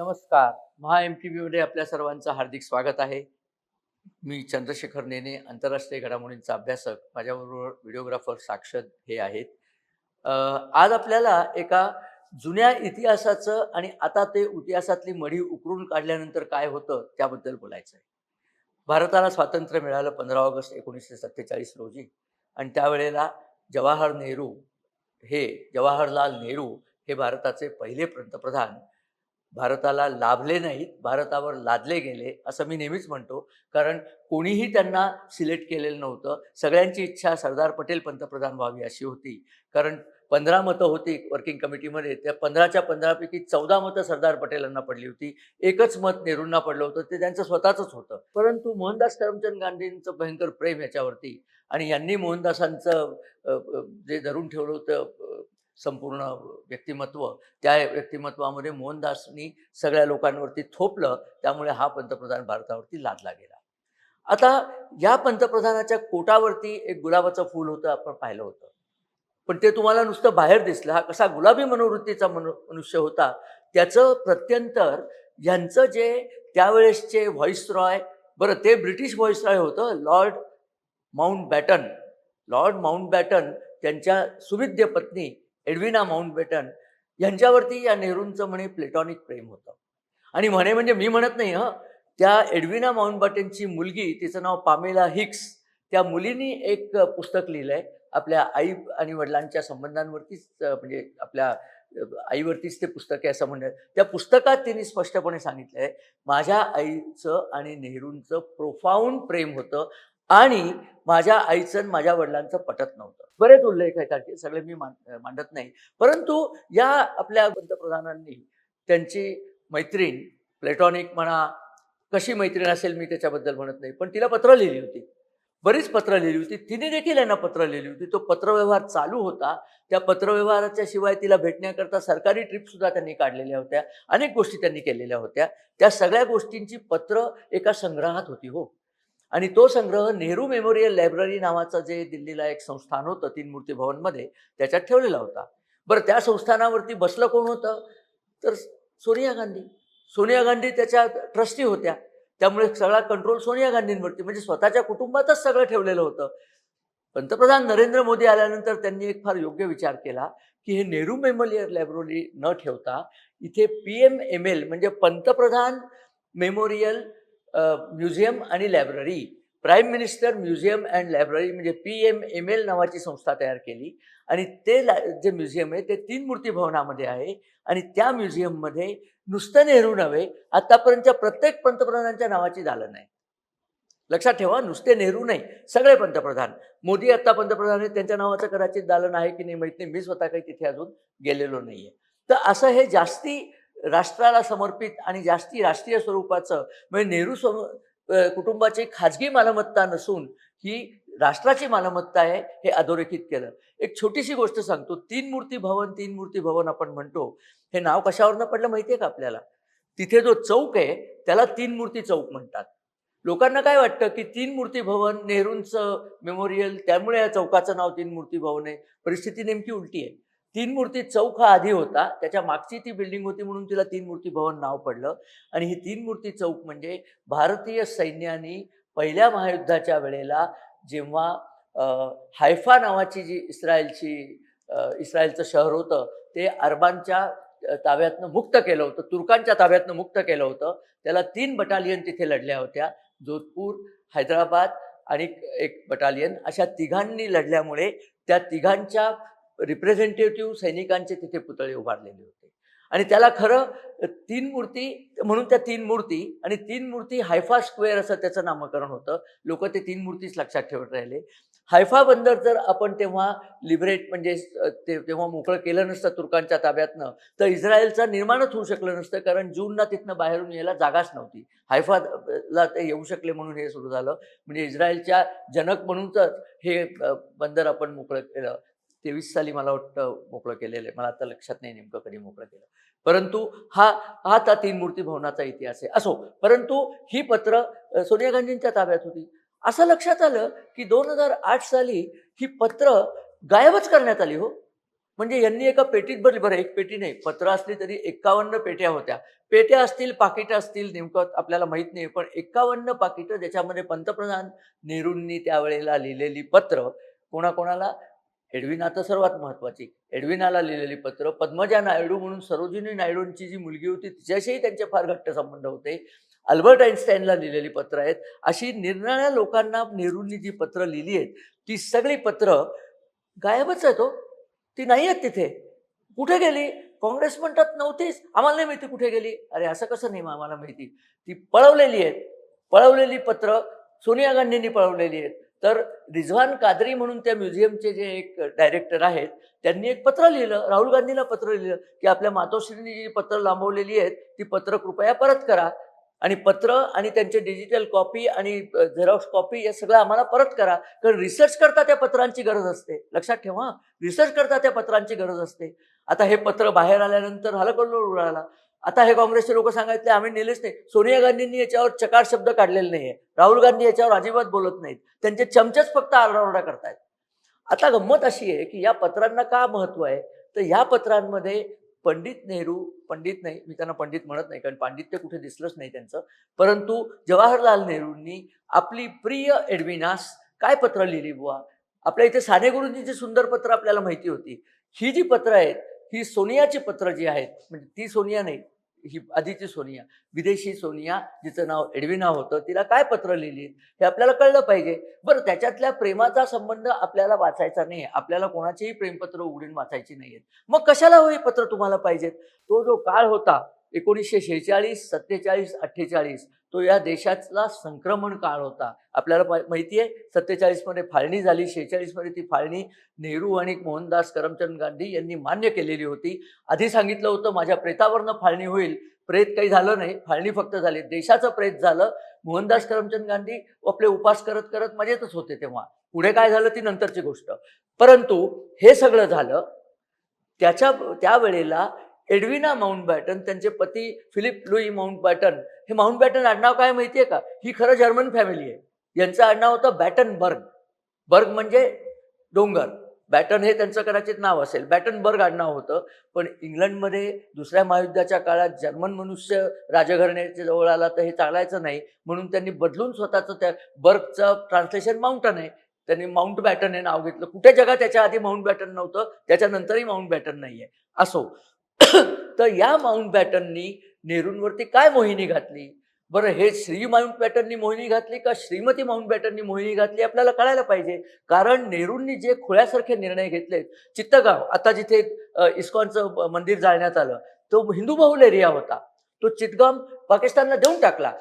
नमस्कार. महा M T व्हीमध्ये आपल्या सर्वांचं हार्दिक स्वागत आहे. मी चंद्रशेखर नेने आंतरराष्ट्रीय घडामोडींचा अभ्यासक. माझ्याबरोबर व्हिडिओग्राफर साक्षत हे आहेत. आज आपल्याला एका जुन्या इतिहासाचं आणि आता ते इतिहासातली मढी उकरून काढल्यानंतर काय होतं त्याबद्दल बोलायचं आहे भारताला स्वातंत्र्य मिळालं पंधरा ऑगस्ट एकोणीसशे सत्तेचाळीस रोजी. आणि त्यावेळेला जवाहर नेहरू हे जवाहरलाल नेहरू हे भारताचे पहिले पंतप्रधान. भारताला लाभले नाहीत भारतावर लादले गेले असं मी नेहमीच म्हणतो. कारण कोणीही त्यांना सिलेक्ट केलेलं नव्हतं. सगळ्यांची इच्छा सरदार पटेल पंतप्रधान व्हावी अशी होती. कारण पंधरा मतं होती वर्किंग कमिटीमध्ये त्या पंधराच्या पंधरापैकी चौदा मतं सरदार पटेलांना पडली होती. एकच मत नेहरूंना पडलं होतं. ते त्यांचं स्वतःचंच होतं. परंतु मोहनदास करमचंद गांधींचं भयंकर प्रेम याच्यावरती आणि यांनी मोहनदासांचं जे धरून ठेवलं होतं संपूर्ण व्यक्तिमत्व त्या व्यक्तिमत्वामध्ये मोहनदासनी सगळ्या लोकांवरती थोपलं त्यामुळे हा पंतप्रधान भारतावरती लादला गेला. आता या पंतप्रधानाच्या कोटावरती एक गुलाबाचं फूल होतं आपण पाहिलं होतं. पण ते तुम्हाला नुसतं बाहेर दिसलं. हा कसा गुलाबी मनोवृत्तीचा मनु मनुष्य होता. त्याचं प्रत्यंतर यांचं जे त्यावेळेसचे व्हॉइस रॉय बरं ते ब्रिटिश व्हॉइस रॉय होतं Lord Mountbatten Lord Mountbatten त्यांच्या सुविद्य पत्नी एडविना माउंटबेटन यांच्यावरती या नेहरूंचं म्हणे प्लेटॉनिक प्रेम होतं. आणि म्हणे म्हणजे मी म्हणत नाही हं. त्या एडविना माउंटबॅटनची मुलगी तिचं नाव पामेला हिक्स त्या मुलीनी एक पुस्तक लिहिलं आहे आपल्या आई आणि वडिलांच्या संबंधांवरतीच म्हणजे आपल्या आईवरतीच ते पुस्तक आहे असं म्हणतात त्या पुस्तकात तिने स्पष्टपणे सांगितलं आहे माझ्या आईचं आणि नेहरूंचं प्रोफाऊंड प्रेम होतं. आणि माझ्या आईचं आणि माझ्या वडिलांचं पटत नव्हतं. बरेच उल्लेख आहेत आणखी सगळे मी मांडत नाही. परंतु या आपल्या पंतप्रधानांनी त्यांची मैत्रीण प्लेटॉनिक म्हणा कशी मैत्रीण असेल मी त्याच्याबद्दल म्हणत नाही पण तिला पत्र लिहिली होती. बरीच पत्र लिहिली होती. तिने देखील यांना पत्र लिहिली होती. तो पत्रव्यवहार चालू होता. त्या पत्रव्यवहाराच्या शिवाय तिला भेटण्याकरता सरकारी ट्रिपसुद्धा त्यांनी काढलेल्या होत्या. अनेक गोष्टी त्यांनी केलेल्या होत्या. त्या सगळ्या गोष्टींची पत्र एका संग्रहात होती हो. आणि तो संग्रह नेहरू मेमोरियल लायब्ररी नावाचं जे दिल्लीला एक संस्थान होतं तीन मूर्ती भवनमध्ये त्याच्यात ठेवलेला होता. बरं त्या संस्थानावरती बसलं कोण होतं? तर सोनिया गांधी. सोनिया गांधी त्याच्या ट्रस्टी होत्या. त्यामुळे सगळा कंट्रोल सोनिया गांधींवरती म्हणजे स्वतःच्या कुटुंबातच सगळं ठेवलेलं होतं. पंतप्रधान नरेंद्र मोदी आल्यानंतर त्यांनी एक फार योग्य विचार केला की हे नेहरू मेमोरियल लायब्ररी न ठेवता इथे पी एम एम एल म्हणजे पंतप्रधान मेमोरियल म्युझियम आणि library. Prime minister museum and library म्हणजे पी एम एम एल नावाची संस्था तयार केली. आणि ते जे म्युझियम आहे ते तीन मूर्ती भवनामध्ये आहे. आणि त्या म्युझियममध्ये नुसतं नेहरू नव्हे आतापर्यंतच्या प्रत्येक पंतप्रधानांच्या नावाची दालन आहे. लक्षात ठेवा नुसते नेहरू नाही सगळे पंतप्रधान. मोदी आता पंतप्रधान आहेत त्यांच्या नावाचं कदाचित दालन आहे की नाही माहीत नाही. मी स्वतः काही तिथे अजून गेलेलो नाहीये. तर असं हे जास्ती राष्ट्राला समर्पित आणि जास्ती राष्ट्रीय स्वरूपाचं म्हणजे नेहरू सम कुटुंबाची खाजगी मालमत्ता नसून ही राष्ट्राची मालमत्ता आहे हे अधोरेखित केलं. एक छोटीशी गोष्ट सांगतो तीन मूर्ती भवन तीन मूर्ती भवन आपण म्हणतो हे नाव कशावरनं पडलं माहिती आहे का आपल्याला? तिथे जो चौक आहे त्याला तीन मूर्ती चौक म्हणतात. लोकांना काय वाटतं की तीन मूर्ती भवन नेहरूंचं मेमोरियल त्यामुळे या चौकाचं नाव तीन मूर्ती भवन आहे? परिस्थिती नेमकी उलटी आहे. तीन मूर्ती चौक हा आधी होता. त्याच्या मागची ती बिल्डिंग होती म्हणून तिला तीन मूर्ती भवन नाव पडलं. आणि ही तीन मूर्ती चौक म्हणजे भारतीय सैन्याने पहिल्या महायुद्धाच्या वेळेला जेव्हा हायफा नावाची जी इस्रायलची इस्रायलचं शहर होतं ते अरबांच्या ताब्यातनं मुक्त केलं होतं तुर्कांच्या ताब्यातनं मुक्त केलं होतं. त्याला तीन बटालियन तिथे लढल्या होत्या जोधपूर हैदराबाद आणि एक बटालियन अशा तिघांनी लढल्यामुळे त्या तिघांच्या रिप्रेझेंटेटिव्ह सैनिकांचे तिथे पुतळे उभारलेले होते. आणि त्याला खरं तीन मूर्ती म्हणून त्या तीन मूर्ती आणि तीन मूर्ती हायफा स्क्वेअर असं त्याचं नामकरण होतं. लोक ते तीन मूर्तीच लक्षात ठेवत राहिले. हायफा बंदर जर आपण तेव्हा लिबरेट म्हणजे ते तेव्हा मोकळं केलं नसतं तुर्कांच्या ताब्यातनं तर इस्रायलचा निर्माणच होऊ शकलं नसतं कारण जूनला तिथनं बाहेरून यायला जागाच नव्हती. हायफाला ते येऊ शकले म्हणून हे सुरू झालं. म्हणजे इस्रायलच्या जनक म्हणूनच हे बंदर आपण मोकळं केलं. तेवीस साली मला वाटतं मोकळं केलेलं आहे. मला आता लक्षात नाही नेमकं कधी मोकळं केलं. परंतु हा हा त्या तीन मूर्ती भवनाचा इतिहास आहे. असो परंतु ही पत्र सोनिया गांधींच्या ताब्यात होती. असं लक्षात आलं की दोन हजार आठ साली ही पत्र गायबच करण्यात आली हो. म्हणजे यांनी एका पेटीत भरली बरं एक पेटी नाही पत्र असली तरी एकावन्न पेट्या होत्या. पेट्या असतील पाकिटं असतील नेमकं आपल्याला माहीत नाही पण एकावन्न पाकिटं ज्याच्यामध्ये पंतप्रधान नेहरूंनी त्यावेळेला लिहिलेली पत्र कोणाकोणाला? एडविना तर सर्वात महत्वाची. एडविनाला लिहिलेली पत्र पद्मजा नायडू म्हणून सरोजिनी नायडूंची जी मुलगी होती तिच्याशीही त्यांचे फार घट्ट संबंध होते. अल्बर्ट आईन्स्टाईनला लिहिलेली पत्र आहेत. अशी निरनिराळ्या लोकांना नेहरूंनी जी पत्र लिहिली आहेत ती सगळी पत्र गायबच आहेत हो. ती नाही आहेत तिथे. कुठे गेली? काँग्रेस म्हणतात नव्हतीच. आम्हाला नाही माहिती कुठे गेली. अरे असं कसं नाही मग आम्हाला माहिती? ती पळवलेली आहेत. पळवलेली पत्र सोनिया गांधींनी पळवलेली आहेत. तर रिझवान कादरी म्हणून त्या म्युझियमचे जे एक डायरेक्टर आहेत त्यांनी एक पत्र लिहिलं राहुल गांधीला पत्र लिहिलं की आपल्या मातोश्रींनी जी पत्र लांबवलेली आहेत ती पत्र कृपया परत करा. आणि पत्र आणि त्यांचे डिजिटल कॉपी आणि झेरॉक्स कॉपी हे सगळं आम्हाला परत करा. कारण रिसर्च करता त्या पत्रांची गरज असते. लक्षात ठेवा रिसर्च करता त्या पत्रांची गरज असते. आता हे पत्र बाहेर आल्यानंतर हलकल्लो उडाला. आता हे काँग्रेसचे लोक सांगायचे आम्ही नेलेच नाही. सोनिया गांधींनी याच्यावर चकार शब्द काढलेले नाहीये. राहुल गांधी याच्यावर अजिबात बोलत नाहीत. त्यांचे चमचेच फक्त आरडाओरडा करतायत. आता गंमत अशी आहे की या पत्रांना का महत्त्व आहे? तर या पत्रांमध्ये पंडित नेहरू पंडित नाही मी त्यांना पंडित म्हणत नाही कारण पांडित्य कुठे दिसलंच नाही त्यांचं. परंतु जवाहरलाल नेहरूंनी आपली प्रिय एडविनास काय पत्र लिहिली बुवा? आपल्या इथे साने गुरुजींची सुंदर पत्र आपल्याला माहिती होती. ही जी पत्र आहेत ही सोनियाची पत्र जी आहेत म्हणजे ती सोनिया नाही ही आधीची सोनिया विदेशी सोनिया जिचं नाव एडविना होतं तिला काय पत्र लिहिली? हे आपल्याला कळलं पाहिजे. बरं त्याच्यातल्या प्रेमाचा संबंध आपल्याला वाचायचा नाही आपल्याला कोणाचेही प्रेमपत्र उघडून वाचायची नाहीयेत. मग कशाला हो हे पत्र तुम्हाला पाहिजेत? तो जो काळ होता एकोणीसशे शेहेचाळीस सत्तेचाळीस अठ्ठेचाळीस तो या देशातला संक्रमण काळ होता. आपल्याला माहिती आहे सत्तेचाळीसमध्ये फाळणी झाली शेहेचाळीसमध्ये ती फाळणी नेहरू आणि मोहनदास करमचंद गांधी यांनी मान्य केलेली होती. आधी सांगितलं होतं माझ्या प्रेतावरनं फाळणी होईल. प्रेत काही झालं नाही फाळणी फक्त झाली. देशाचं प्रेत झालं. मोहनदास करमचंद गांधी आपले उपास करत करत मजेतच होते तेव्हा. पुढे काय झालं ती नंतरची गोष्ट. परंतु हे सगळं झालं त्याच्या त्यावेळेला एडविना माउंट बॅटन त्यांचे पती फिलिप लुई माउंट बॅटन. हे माउंट बॅटन आडनाव काय माहितीये का? ही खरं जर्मन फॅमिली आहे. यांचं आडनाव होतं बॅटन बर्ग बर्ग म्हणजे डोंगर. बॅटन हे त्यांचं कदाचित नाव असेल. बॅटन बर्ग आडनाव होतं. पण इंग्लंडमध्ये दुसऱ्या महायुद्धाच्या काळात जर्मन मनुष्य राजघराण्याच्या जवळ आला तर हे चालायचं नाही. म्हणून त्यांनी बदलून स्वतःचं त्या बर्गचं ट्रान्सलेशन माउंटन आहे. त्यांनी माउंट बॅटन हे नाव घेतलं. कुठे जगात त्याच्या आधी माउंट बॅटन नव्हतं? त्याच्यानंतरही माउंट बॅटन नाहीये. असो. तर या माउंट बॅटननी नेहरूंवरती काय मोहिनी घातली? बरं हे श्री माउंट बॅटननी मोहिनी घातली का श्रीमती माउंट बॅटननी मोहिनी घातली? आपल्याला कळायला पाहिजे. कारण नेहरूंनी जे खोळ्यासारखे निर्णय घेतलेत चित्तगाव आता जिथे इस्कॉनचं मंदिर जाळण्यात आलं तो हिंदू बहुल एरिया होता. तो चितगाम पाकिस्तानला देऊन टाकला.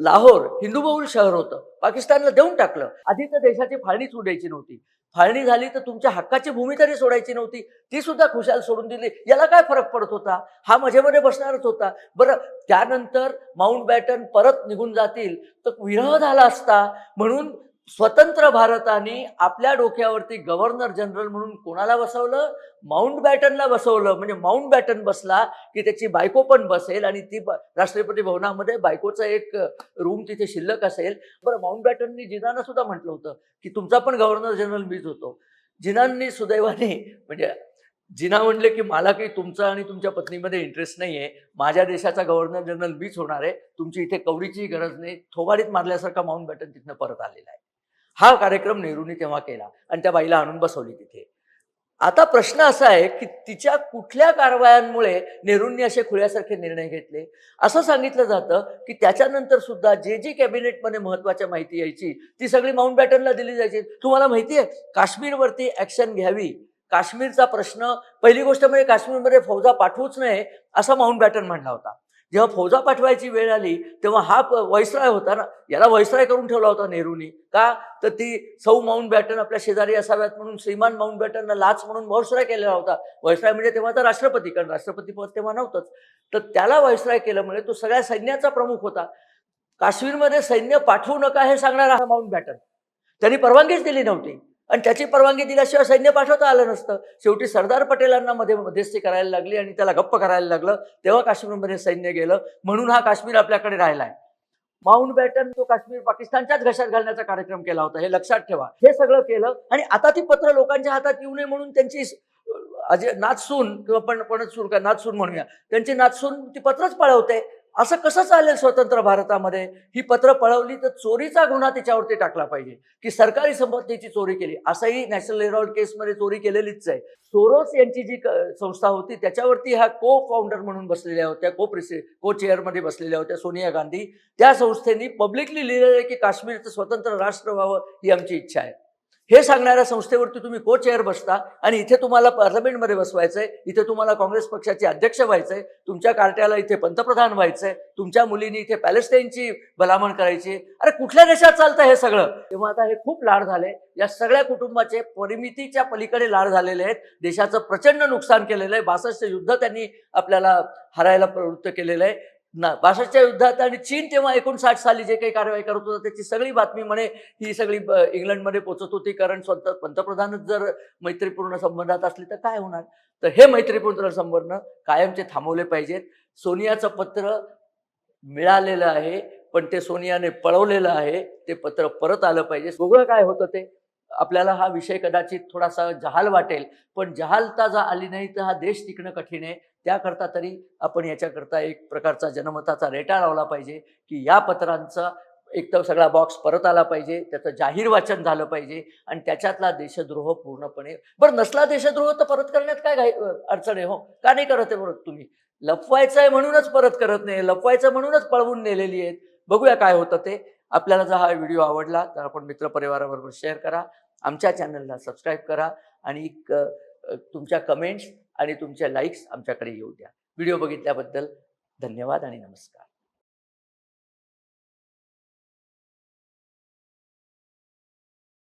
लाहोर हिंदू बहुल शहर होतं पाकिस्तानला देऊन टाकलं. आधी तर देशाची फाळणीच उडायची नव्हती. फाळणी झाली तर तुमच्या हक्काची भूमी तरी सोडायची नव्हती. ती सुद्धा खुशाल सोडून दिली. याला काय फरक पडत होता? हा मजेमध्ये बसणारच होता. बरं त्यानंतर माउंट बॅटन परत निघून जातील. तर विरह झाला असता. म्हणून स्वतंत्र भारताने आपल्या डोक्यावरती गव्हर्नर जनरल म्हणून कोणाला बसवलं? माउंट बॅटनला बसवलं. म्हणजे माउंट बॅटन बसला की त्याची बायको पण बसेल आणि ती राष्ट्रपती भवनामध्ये बायकोचं एक रूम तिथे शिल्लक असेल. बरं माउंट बॅटननी जिनानं सुद्धा म्हटलं होतं की तुमचा पण गव्हर्नर जनरल मीच होतो. जिनांनी सुदैवाने म्हणजे जिना म्हणले की मला काही तुमचा आणि तुमच्या पत्नीमध्ये इंटरेस्ट नाही आहे माझ्या देशाचा गव्हर्नर जनरल मीच होणार आहे. तुमची इथे कवडीची गरज नाही. थोबाडीत मारल्यासारखा माउंट बॅटन तिथनं परत आलेला आहे. हा कार्यक्रम नेहरूंनी तेव्हा केला आणि त्या बाईला आणून बसवली तिथे. आता प्रश्न असा आहे की तिच्या कुठल्या कारवायांमुळे नेहरूंनी असे खुल्यासारखे निर्णय घेतले? असं सांगितलं जातं की त्याच्यानंतर सुद्धा जे जी कॅबिनेटमध्ये महत्त्वाच्या माहिती यायची ती सगळी माउंट बॅटनला दिली जायची. तुम्हाला माहिती आहे काश्मीरवरती ऍक्शन घ्यावी. काश्मीरचा प्रश्न पहिली गोष्ट म्हणजे काश्मीरमध्ये फौजा पाठवूच नये असा माउंट बॅटन म्हणला होता. जेव्हा फौजा पाठवायची वेळ आली तेव्हा हा वैसराय होता ना? याला वैसराय करून ठेवला होता नेहरूनी. का? तर ती सौ माउंट बॅटन आपल्या शेजारी असाव्यात म्हणून श्रीमान माउंट बॅटनला लाच म्हणून वैसराय केलेला होता. वैसराय म्हणजे तेव्हा तर राष्ट्रपती कारण राष्ट्रपती पद तेव्हा नव्हतंच. तर त्याला वैसराय केल्यामुळे तो सगळ्या सैन्याचा प्रमुख होता. काश्मीरमध्ये सैन्य पाठवू नका हे सांगणारा हा माउंट बॅटन. त्यांनी परवानगीच दिली नव्हती. आणि त्याची परवानगी दिल्याशिवाय सैन्य पाठवता आलं नसतं. शेवटी सरदार पटेलांना मध्ये मध्यस्थी करायला लागली आणि त्याला गप्प करायला लागलं. तेव्हा काश्मीरमध्ये सैन्य गेलं. म्हणून हा काश्मीर आपल्याकडे राहिलाय. माउंट बॅटन तो काश्मीर पाकिस्तानच्याच घशात घालण्याचा कार्यक्रम केला होता. हे लक्षात ठेवा. हे सगळं केलं आणि आता ती पत्र लोकांच्या हातात येऊ नये म्हणून त्यांची अजय नाचसून किंवा पण पणसून का नाचसून म्हणूया. त्यांची नाचसून ती पत्रच पळवते. असं कसं चालेल स्वतंत्र भारतामध्ये? ही पत्र पळवली तर चोरीचा गुन्हा त्याच्यावरती टाकला पाहिजे. की सरकारी संपत्तीची चोरी केली. असंही नॅशनल हेरॉल्ड केसमध्ये चोरी केलेलीच आहे. सोरोस यांची जी संस्था होती त्याच्यावरती ह्या को फाउंडर म्हणून बसलेल्या होत्या को प्रेसि को चेअरमध्ये बसलेल्या होत्या सोनिया गांधी. त्या संस्थेनी पब्लिकली लिहिलेलं आहे की काश्मीरचं स्वतंत्र राष्ट्र व्हावं ही आमची इच्छा आहे. हे सांगणाऱ्या संस्थेवरती तुम्ही को चेअर बसता आणि इथे तुम्हाला पार्लमेंटमध्ये बसवायचंय इथे तुम्हाला काँग्रेस पक्षाचे अध्यक्ष व्हायचंय तुमच्या कार्ट्याला इथे पंतप्रधान व्हायचंय तुमच्या मुलींनी इथे पॅलेस्टाईनची भलामण करायची. अरे कुठल्या देशात चालतं हे सगळं? तेव्हा आता हे खूप लाड झाले. या सगळ्या कुटुंबाचे परिमितीच्या पलीकडे लाड झालेले आहेत. देशाचं प्रचंड नुकसान केलेलं आहे. बासष्ट युद्ध त्यांनी आपल्याला हरायला प्रवृत्त केलेलं आहे. ना भाषेच्या युद्धात आणि चीन तेव्हा एकोणसाठ साली जे काही कारवाई करत होतं त्याची सगळी बातमी म्हणे ही सगळी इंग्लंडमध्ये पोचत होती. कारण स्वतः पंतप्रधानच जर मैत्रीपूर्ण संबंधात असली तर काय होणार? तर हे मैत्रीपूर्ण संबंध कायमचे थांबवले पाहिजेत. सोनियाचं पत्र मिळालेलं आहे पण ते सोनियाने पळवलेलं आहे. ते पत्र परत आलं पाहिजे. वेगळं काय होतं ते? आपल्याला हा विषय कदाचित थोडासा जहाल वाटेल पण जहालता जर आली नाही तर हा देश टिकणं कठीण आहे. त्याकरता तरी आपण याच्याकरता एक प्रकारचा जनमताचा रेटा लावला पाहिजे की या पत्रांचा एक तर सगळा बॉक्स परत आला पाहिजे त्याचं जाहीर वाचन झालं पाहिजे आणि त्याच्यातला देशद्रोह पूर्णपणे बरं नसला देशद्रोह तर परत करण्यात काय घाई अडचण आहे हो. का नाही करत आहे परत तुम्ही? लपवायचं आहे म्हणूनच परत करत नाही लपवायचं म्हणूनच पळवून नेलेली आहेत. बघूया काय होतं ते. आपल्याला जर हा व्हिडिओ आवडला तर आपण मित्रपरिवाराबरोबर शेअर करा. आमच्या चॅनलला सबस्क्राईब करा आणि एक तुमच्या कमेंट्स आणि तुमच्या लाईक्स आमच्याकडे येऊ द्या. व्हिडिओ बघितल्याबद्दल धन्यवाद आणि नमस्कार.